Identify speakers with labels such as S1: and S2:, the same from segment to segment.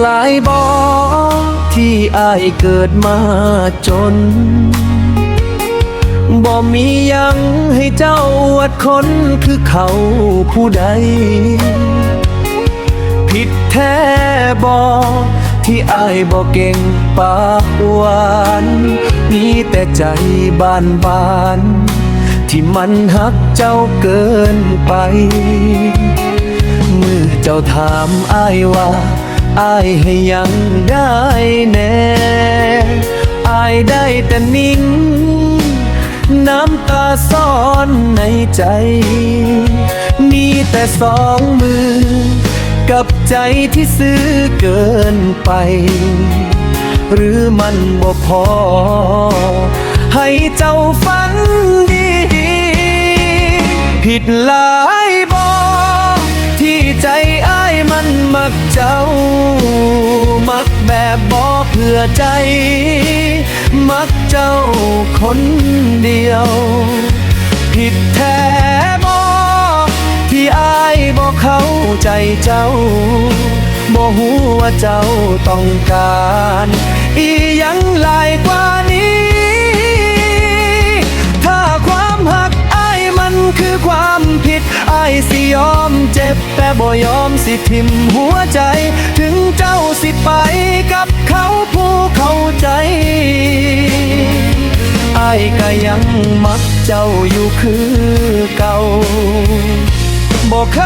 S1: หลายบอที่อายเกิดมาจน บ่มียังให้เจ้าอวดคนคือเขาผู้ใด ผิดแท้บอที่อายบ่เก่งปากหวานมีแต่ใจบานบานที่มันหักเจ้าเกินไป เมื่อเจ้าถามอายว่า อายให้ยังได้แน่อายได้แต่นิ่ง น้ำตาซ่อนในใจ มีแต่สองมือ กับใจที่ซื้อเกินไป หรือมันบ่พอ ให้เจ้าฝันดี ผิดหลาย มักแบบบอเพื่อใจ มักเจ้าคนเดียว ผิดแท้บอที่อายบอกเข้าใจเจ้าบ่หูว่าเจ้าต้องการ อีหยังหลายกว่า บแต่บ่ยอมสิทิมหัวใจ ถึงเจ้าสิไปกับเขาผู้เข้าใจอายก็ยังมักเจ้าอยู่คือเก่าบอกเค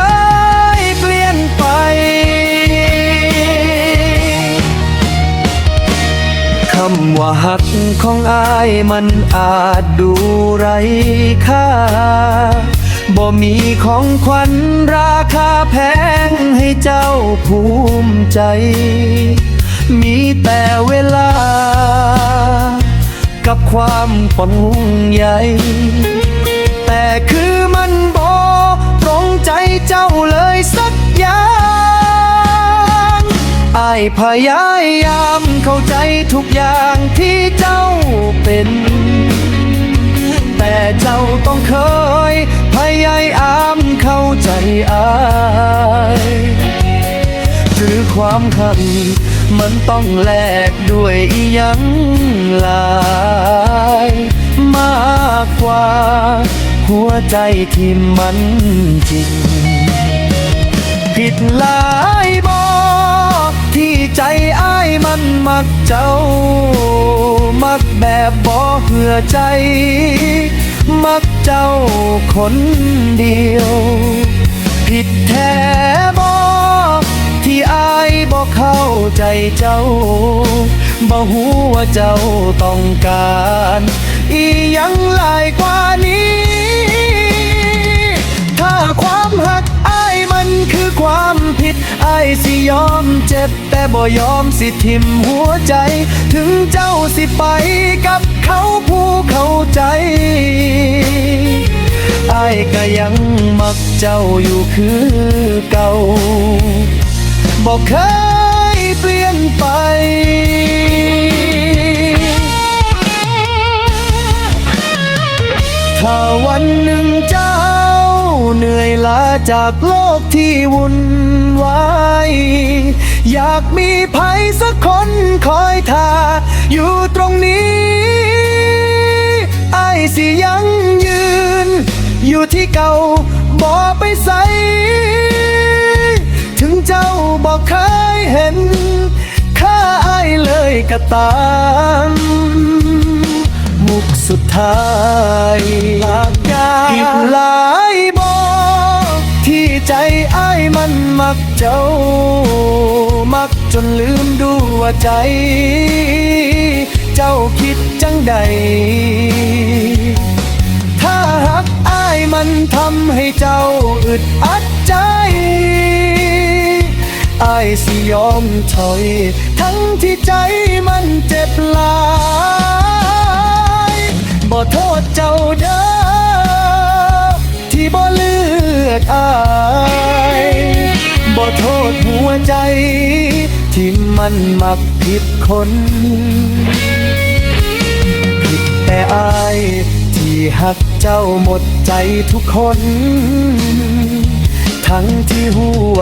S1: ยเปลี่ยนไปคำว่าหักของอายมันอาจดูไรค่า บ่มีของขวัญราคาแพงให้เจ้าภูมิใจ มีแต่เวลา กับความปนใยแต่คือมันบอตรงใจเจ้าเลยสักอย่างอายพยายามเข้าใจทุกอย่างที่เจ้า อายหรือความขังมันต้องแลกด้วยยังหลายมากกว่า หัวใจที่มันจริง ผิดหลายบอที่ใจอ้ายมันมักเจ้า มักแบบบอเหือใจ มักเจ้าคนเดียว ผิดแท้บอที่อายบ่เข้าใจเจ้าบ่หูว่าเจ้าต้องการ อียังหลายกว่านี้ ถ้าความหักอายมันคือความผิดอายสิยอมเจ็บ แต่บ่ยอมสิทิมหัวใจ ถึงเจ้าสิไปกับเขาผู้เข้าใจ อายก็ยังมักเจ้าอยู่คือเก่าบอกเคยเปลี่ยนไปถ้าวันหนึ่งเจ้า เหนื่อยล้าจากโลกที่วุ่นวายอยากมีภัยสักคนคอยท่าอยู่ตรงนี้ ไอ้สิยังยืน อยู่ที่เก่าบ่ไปใส ถึงเจ้าบอกเคยเห็นค่าอายเลยก็ตามมุกสุดท้ายหลากยาผิดหลายบอกที่ใจอายมันมักเจ้า มักจนลืมดูว่าใจ เจ้าคิดจังใดถ้า มันทำให้เจ้าอึดอัดใจอายสิยอมถอย ทั้งที่ใจมันเจ็บหลายบ่โทษเจ้าเด้อที่บ่เลือกอายบ่โทษหัวใจ ที่มันมักผิดคน ผิดแต่อาย ที่หักเจ้าหมดใจทุกคน ทั้งที่หัว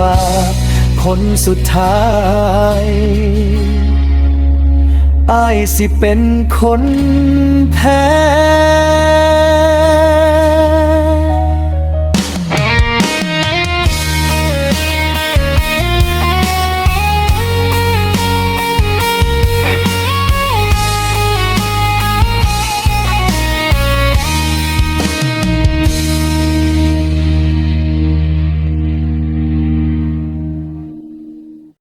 S1: คนสุดท้ายอายสิเป็นคนแพ้